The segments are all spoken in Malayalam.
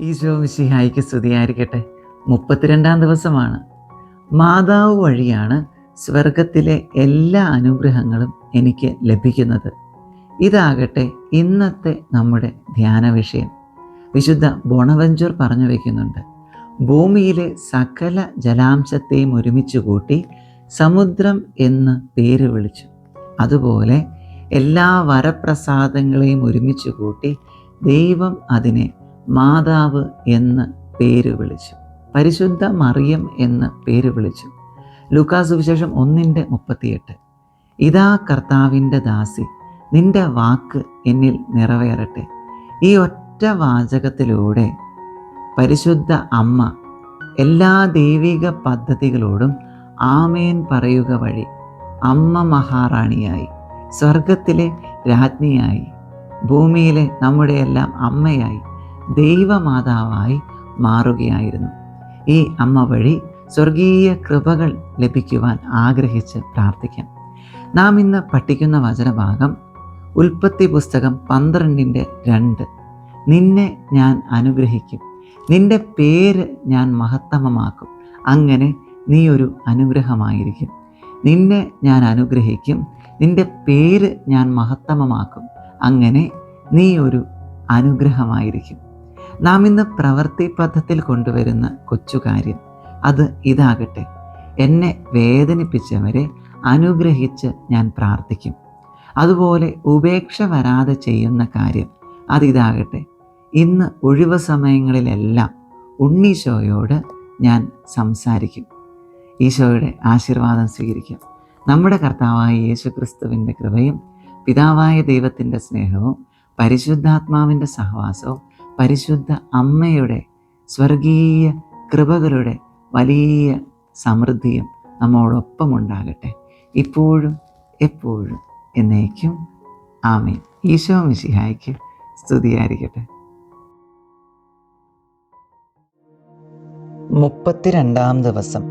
ഈശോ മിശിഹായിക്ക് സ്തുതിയായിരിക്കട്ടെ. മുപ്പത്തിരണ്ടാം ദിവസമാണ്. മാതാവ് വഴിയാണ് സ്വർഗത്തിലെ എല്ലാ അനുഗ്രഹങ്ങളും എനിക്ക് ലഭിക്കുന്നത്. ഇതാകട്ടെ ഇന്നത്തെ നമ്മുടെ ധ്യാന വിഷയം. വിശുദ്ധ ബോണവഞ്ചൂർ പറഞ്ഞു വയ്ക്കുന്നുണ്ട് ഭൂമിയിലെ സകല ജലാംശത്തെയും ഒരുമിച്ച് കൂട്ടി സമുദ്രം എന്ന് പേര് വിളിച്ചു. അതുപോലെ എല്ലാ വരപ്രസാദങ്ങളെയും ഒരുമിച്ച് കൂട്ടി ദൈവം അതിനെ മാതാവ് എന്ന് പേര് വിളിച്ചു. പരിശുദ്ധ മറിയം എന്ന് പേര് വിളിച്ചു. ലൂക്കാസ് സുവിശേഷം ഒന്നിന്റെ മുപ്പത്തിയെട്ട്. ഇതാ കർത്താവിന്റെ ദാസി നിന്റെ വാക്ക് എന്നിൽ നിറവേറട്ടെ. ഈ ഒറ്റ വാചകത്തിലൂടെ പരിശുദ്ധ അമ്മ എല്ലാ ദൈവിക പദ്ധതികളോടും ആമേൻ പറയുക വഴി അമ്മ മഹാറാണിയായി സ്വർഗത്തിലെ രാജ്ഞിയായി ഭൂമിയിലെ നമ്മുടെ എല്ലാം അമ്മയായി ദൈവമാതാവായി മാറുകയായിരുന്നു. ഈ അമ്മ വഴി സ്വർഗീയ കൃപകൾ ലഭിക്കുവാൻ ആഗ്രഹിച്ച് പ്രാർത്ഥിക്കാം. നാം ഇന്ന് പഠിക്കുന്ന വചനഭാഗം ഉൽപ്പത്തി പുസ്തകം പന്ത്രണ്ടിന്റെ രണ്ട്. നിന്നെ ഞാൻ അനുഗ്രഹിക്കും. നിന്റെ പേര് ഞാൻ മഹത്തമമാക്കും. അങ്ങനെ നീ ഒരു അനുഗ്രഹമായിരിക്കും. നിന്നെ ഞാൻ അനുഗ്രഹിക്കും. നിന്റെ പേര് ഞാൻ മഹത്തമമാക്കും. അങ്ങനെ നീ ഒരു അനുഗ്രഹമായിരിക്കും. നാം ഇന്ന് പ്രവൃത്തി പഥത്തിൽ കൊണ്ടുവരുന്ന കൊച്ചുകാര്യം. അത് ഇതാകട്ടെ. എന്നെ വേദനിപ്പിച്ചവരെ അനുഗ്രഹിച്ച് ഞാൻ പ്രാർത്ഥിക്കും. അതുപോലെ ഉപേക്ഷ വരാതെ ചെയ്യുന്ന കാര്യം. അതിതാകട്ടെ ഇന്ന് ഒഴിവ് സമയങ്ങളിലെല്ലാം ഉണ്ണീശോയോട് ഞാൻ സംസാരിക്കും. ഈശോയുടെ ആശീർവാദം സ്വീകരിക്കും. നമ്മുടെ കർത്താവായ യേശു ക്രിസ്തുവിന്റെ കൃപയും പിതാവായ ദൈവത്തിന്റെ സ്നേഹവും പരിശുദ്ധാത്മാവിന്റെ സഹവാസവും പരിശുദ്ധ അമ്മയുടെ സ്വർഗീയ കൃപകളുടെ വലിയ സമൃദ്ധിയും നമ്മോടൊപ്പം ഉണ്ടാകട്ടെ. ഇപ്പോഴും എപ്പോഴും എന്നേക്കും. ആമീൻ. ഈശോ മിശിഹായ്ക്ക് സ്തുതിയായിരിക്കട്ടെ. മുപ്പത്തിരണ്ടാം ദിവസം.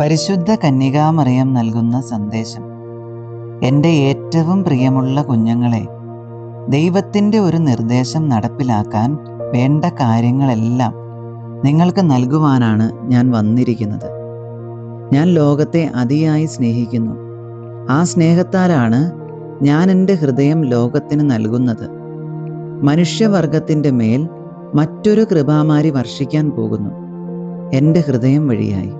പരിശുദ്ധ കന്യകാമറിയം നൽകുന്ന സന്ദേശം. എന്റെ ഏറ്റവും പ്രിയമുള്ള കുഞ്ഞുങ്ങളെ ദൈവത്തിന്റെ ഒരു നിർദ്ദേശം നടപ്പിലാക്കാൻ വേണ്ട കാര്യങ്ങളെല്ലാം നിങ്ങൾക്ക് നൽകുവാനാണ് ഞാൻ വന്നിരിക്കുന്നത്. ഞാൻ ലോകത്തെ അതിയായി സ്നേഹിക്കുന്നു. ആ സ്നേഹത്താലാണ് ഞാൻ എന്റെ ഹൃദയം ലോകത്തിന് നൽകുന്നത്. മനുഷ്യവർഗത്തിന്റെ മേൽ മറ്റൊരു കൃപാമാരി വർഷിക്കാൻ പോകുന്നു. എന്റെ ഹൃദയം വഴിയായി.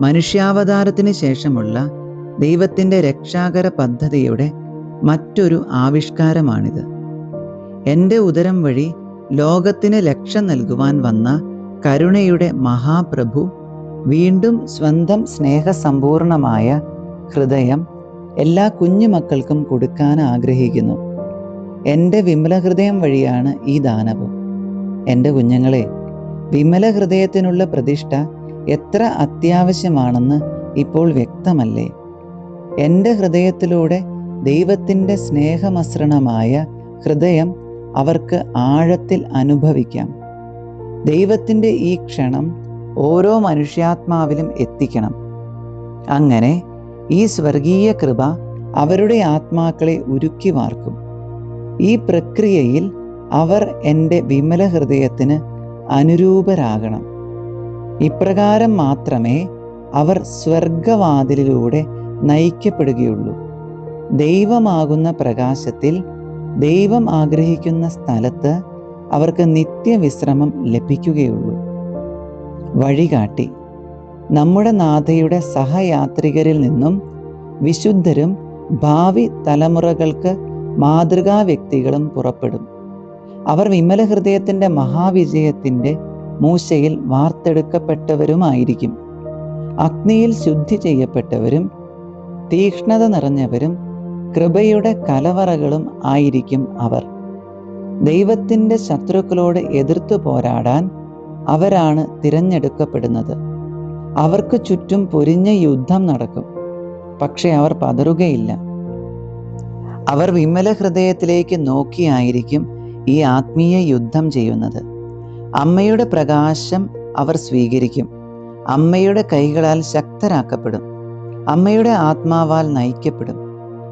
മനുഷ്യാവതാരത്തിന് ശേഷമുള്ള ദൈവത്തിന്റെ രക്ഷാകര പദ്ധതിയുടെ മറ്റൊരു ആവിഷ്കാരമാണിത്. എന്റെ ഉദരം വഴി ലോകത്തിന് ലക്ഷ്യം നൽകുവാൻ വന്ന കരുണയുടെ മഹാപ്രഭു വീണ്ടും സ്വന്തം സ്നേഹസമ്പൂർണമായ ഹൃദയം എല്ലാ കുഞ്ഞുമക്കൾക്കും കൊടുക്കാൻ ആഗ്രഹിക്കുന്നു. എന്റെ വിമല ഹൃദയം വഴിയാണ് ഈ ദാനവും. എന്റെ കുഞ്ഞുങ്ങളെ വിമല ഹൃദയത്തിനുള്ള പ്രതിഷ്ഠ എത്ര അത്യാവശ്യമാണെന്ന് ഇപ്പോൾ വ്യക്തമല്ലേ? എന്റെ ഹൃദയത്തിലൂടെ ദൈവത്തിന്റെ സ്നേഹമസൃണമായ ഹൃദയം അവർക്ക് ആഴത്തിൽ അനുഭവിക്കാം. ദൈവത്തിന്റെ ഈ ക്ഷണം ഓരോ മനുഷ്യാത്മാവിലും എത്തിക്കണം. അങ്ങനെ ഈ സ്വർഗീയ കൃപ അവരുടെ ആത്മാക്കളെ ഉരുക്കി വാർക്കും. ഈ പ്രക്രിയയിൽ അവർ എന്റെ വിമല ഹൃദയത്തിന് അനുരൂപരാകണം. ഇപ്രകാരം മാത്രമേ അവർ സ്വർഗവാതിലിലൂടെ നയിക്കപ്പെടുകയുള്ളൂ. ദൈവമാകുന്ന പ്രകാശത്തിൽ ദൈവം ആഗ്രഹിക്കുന്ന സ്ഥലത്ത് അവർക്ക് നിത്യവിശ്രമം ലഭിക്കുകയുള്ളൂ. വഴികാട്ടി. നമ്മുടെ നാഥയുടെ സഹയാത്രികരിൽ നിന്നും വിശുദ്ധരും ഭാവി തലമുറകൾക്ക് മാതൃകാ വ്യക്തികളും പുറപ്പെടും. അവർ വിമല ഹൃദയത്തിന്റെ മഹാവിജയത്തിന്റെ മൂശയിൽ വാർത്തെടുക്കപ്പെട്ടവരുമായിരിക്കും. അഗ്നിയിൽ ശുദ്ധി ചെയ്യപ്പെട്ടവരും തീക്ഷ്ണത നിറഞ്ഞവരും കൃപയുടെ കലവറകളും ആയിരിക്കും അവർ. ദൈവത്തിന്റെ ശത്രുക്കളോട് എതിർത്തു പോരാടാൻ അവരാണ് തിരഞ്ഞെടുക്കപ്പെടുന്നത്. അവർക്ക് ചുറ്റും പൊരിഞ്ഞ യുദ്ധം നടക്കും പക്ഷെ അവർ പതറുകയില്ല. അവർ വിമല ഹൃദയത്തിലേക്ക് നോക്കിയായിരിക്കും ഈ ആത്മീയ യുദ്ധം ചെയ്യുന്നത്. അമ്മയുടെ പ്രകാശം അവർ സ്വീകരിക്കും. അമ്മയുടെ കൈകളാൽ ശക്തരാക്കപ്പെടും. അമ്മയുടെ ആത്മാവാൽ നയിക്കപ്പെടും.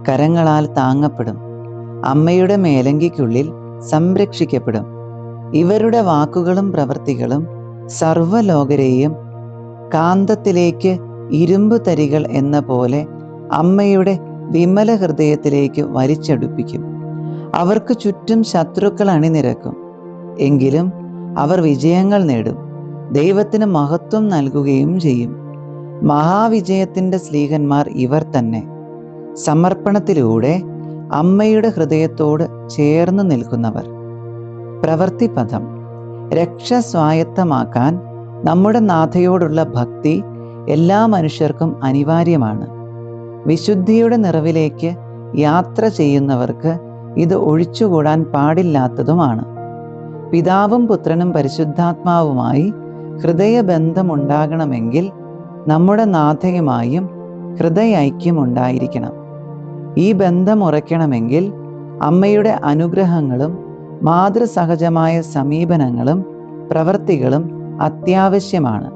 കരങ്ങളാൽ താങ്ങപ്പെടും. അമ്മയുടെ മേലങ്കിക്കുള്ളിൽ സംരക്ഷിക്കപ്പെടും. ഇവരുടെ വാക്കുകളും പ്രവൃത്തികളും സർവലോകരെയും കാന്തത്തിലേക്ക് ഇരുമ്പ് തരികൾ എന്ന പോലെ അമ്മയുടെ വിമല ഹൃദയത്തിലേക്ക് വലിച്ചടുപ്പിക്കും. അവർക്ക് ചുറ്റും ശത്രുക്കൾ അണിനിരക്കും. എങ്കിലും അവർ വിജയങ്ങൾ നേടും. ദൈവത്തിന് മഹത്വം നൽകുകയും ചെയ്യും. മഹാവിജയത്തിന്റെ സ്ലീഹന്മാർ ഇവർ തന്നെ. സമർപ്പണത്തിലൂടെ അമ്മയുടെ ഹൃദയത്തോട് ചേർന്ന് നിൽക്കുന്നവർ. പ്രവൃത്തിപഥം രക്ഷ സ്വായത്തമാക്കാൻ നമ്മുടെ നാഥയോടുള്ള ഭക്തി എല്ലാ മനുഷ്യർക്കും അനിവാര്യമാണ്. വിശുദ്ധിയുടെ നിറവിലേക്ക് യാത്ര ചെയ്യുന്നവർക്ക് ഇത് ഒഴിച്ചുകൂടാൻ പാടില്ലാത്തതുമാണ്. പിതാവും പുത്രനും പരിശുദ്ധാത്മാവുമായി ഹൃദയബന്ധമുണ്ടാകണമെങ്കിൽ നമ്മുടെ നാഥയുമായും ഹൃദയൈക്യം ഉണ്ടായിരിക്കണം. ഈ ബന്ധം ഉറയ്ക്കണമെങ്കിൽ അമ്മയുടെ അനുഗ്രഹങ്ങളും മാതൃസഹജമായ സമീപനങ്ങളും പ്രവൃത്തികളും അത്യാവശ്യമാണ്.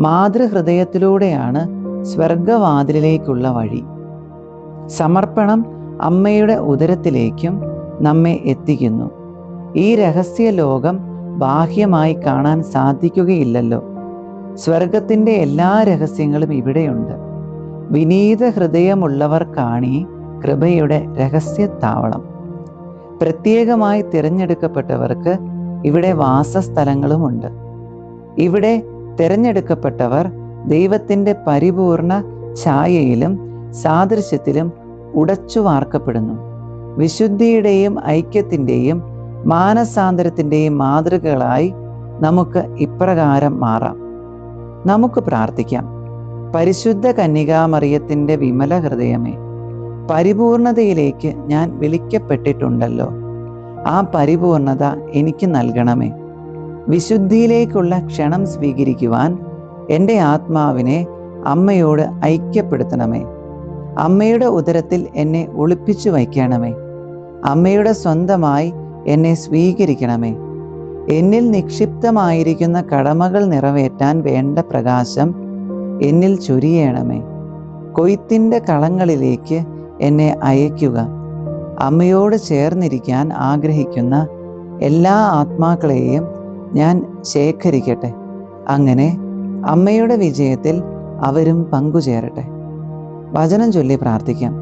മാതൃഹൃദയത്തിലൂടെയാണ് സ്വർഗവാതിലിലേക്കുള്ള വഴി. സമർപ്പണം അമ്മയുടെ ഉദരത്തിലേക്കും നമ്മെ എത്തിക്കുന്നു. ഈ രഹസ്യ ലോകം ബാഹ്യമായി കാണാൻ സാധിക്കുകയില്ലല്ലോ. സ്വർഗത്തിന്റെ എല്ലാ രഹസ്യങ്ങളും ഇവിടെയുണ്ട്. വിനീത ഹൃദയമുള്ളവർ കാണി കൃപയുടെ രഹസ്യത്താവളം. പ്രത്യേകമായി തിരഞ്ഞെടുക്കപ്പെട്ടവർക്ക് ഇവിടെ വാസസ്ഥലങ്ങളുമുണ്ട്. ഇവിടെ തിരഞ്ഞെടുക്കപ്പെട്ടവർ ദൈവത്തിന്റെ പരിപൂർണ ഛായയിലും സാദൃശ്യത്തിലും ഉടച്ചു വാർക്കപ്പെടുന്നു. വിശുദ്ധിയുടെയും ഐക്യത്തിന്റെയും മാനസാന്തരത്തിന്റെയും മാതൃകകളായി നമുക്ക് ഇപ്രകാരം മാറാം. നമുക്ക് പ്രാർത്ഥിക്കാം. പരിശുദ്ധ കന്യകാമറിയത്തിന്റെ വിമല ഹൃദയമേ പരിപൂർണതയിലേക്ക് ഞാൻ വിളിക്കപ്പെട്ടിട്ടുണ്ടല്ലോ. ആ പരിപൂർണത എനിക്ക് നൽകണമേ. വിശുദ്ധിയിലേക്കുള്ള ക്ഷണം സ്വീകരിക്കുവാൻ എന്റെ ആത്മാവിനെ അമ്മയോട് ഐക്യപ്പെടുത്തണമേ. അമ്മയുടെ ഉദരത്തിൽ എന്നെ ഒളിപ്പിച്ചു വയ്ക്കണമേ. അമ്മയുടെ സ്വന്തമായി എന്നെ സ്വീകരിക്കണമേ. എന്നിൽ നിക്ഷിപ്തമായിരിക്കുന്ന കടമകൾ നിറവേറ്റാൻ വേണ്ട പ്രകാശം എന്നിൽ ചൊരിയണമേ. കൊയ്ത്തിന്റെ കളങ്ങളിലേക്ക് എന്നെ അയയ്ക്കുക. അമ്മയോട് ചേർന്നിരിക്കാൻ ആഗ്രഹിക്കുന്ന എല്ലാ ആത്മാക്കളെയും ഞാൻ ശേഖരിക്കട്ടെ. അങ്ങനെ അമ്മയുടെ വിജയത്തിൽ അവരും പങ്കുചേരട്ടെ. വചനം ചൊല്ലി പ്രാർത്ഥിക്കാം.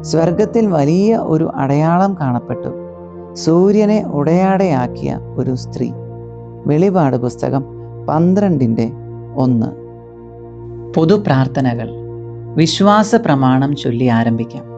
സ്വർഗത്തിൽ വലിയ ഒരു അടയാളം കാണപ്പെട്ടു. സൂര്യനെ ഉടയാടയാക്കിയ ഒരു സ്ത്രീ. വെളിപാട് പുസ്തകം പന്ത്രണ്ടിന്റെ ഒന്ന്. പൊതുപ്രാർത്ഥനകൾ. വിശ്വാസ പ്രമാണം ചൊല്ലി ആരംഭിക്കാം.